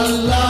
Allah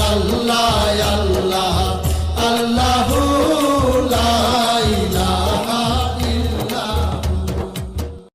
Allah